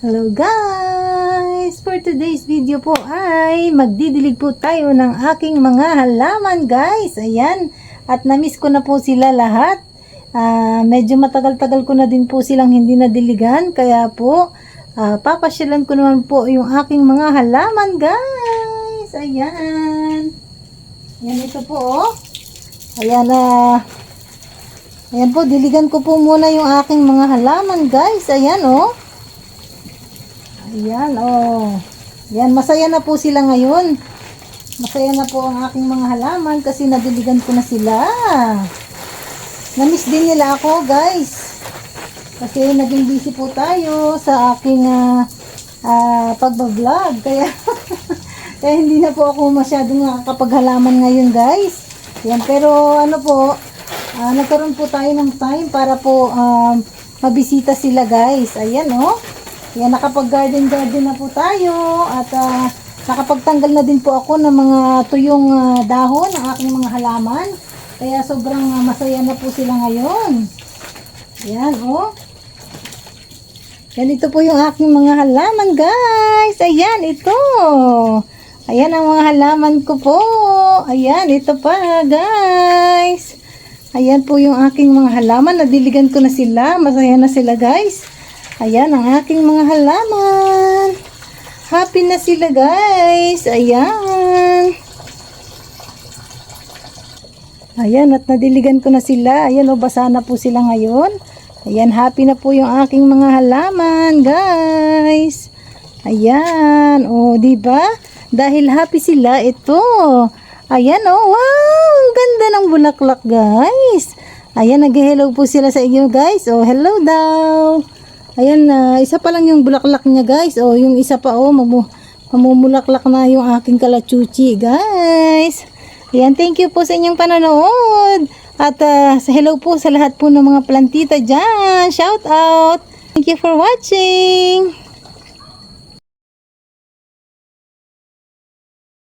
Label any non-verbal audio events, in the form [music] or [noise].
Hello guys! For today's video po ay magdidilig po tayo ng aking mga halaman guys. Ayan. At namiss ko na po sila lahat. Ah, medyo matagal-tagal ko na din po silang hindi nadiligan. Kaya po, ah, papasyalan ko naman po yung aking mga halaman guys. Ayan. Ayan ito po oh. Ayan na. ayan po, diligan ko po muna yung aking mga halaman guys. Ayan oh. Ayan, oh. Yan, masaya na po sila ngayon. Masaya na po ang aking mga halaman kasi nadiligan ko na sila. Namiss din nila ako, guys. Kasi naging busy po tayo sa aking ah ah, pagbablog. Kaya, [laughs] kaya hindi na po ako masyadong nakakapaghalaman ngayon, guys. Yan, pero ano po, ah, nagkaroon po tayo ng time para po um, mabisita sila, guys. Ayan, oh. Yan, nakapag-garden-garden na po tayo at ah, nakapagtanggal na din po ako ng mga tuyong ah, dahon ng aking mga halaman. Kaya sobrang ah, masaya na po sila ngayon. Yan, oh. Yan, ito po yung aking mga halaman, guys. Ayan, ito. Ayan ang mga halaman ko po. Ayan, ito pa, guys. Ayan po yung aking mga halaman. Nadiligan ko na sila. Masaya na sila, guys. Ayan ang aking mga halaman. Happy na sila guys. Ayan. Ayan at nadiligan ko na sila. Ayan o basa na po sila ngayon. Ayan happy na po yung aking mga halaman guys. Ayan. O di ba? Dahil happy sila ito. Ayan o. Wow! Ang ganda ng bulaklak guys. Ayan nag-hello po sila sa inyo guys. O hello daw. Ayan na, isa pa lang yung bulaklak niya guys. O, yung isa pa oh, mamu mamumulaklak na yung aking kalachuchi guys. Ayan, thank you po sa inyong panonood. At sa hello po sa lahat po ng mga plantita dyan. Shout out. Thank you for watching.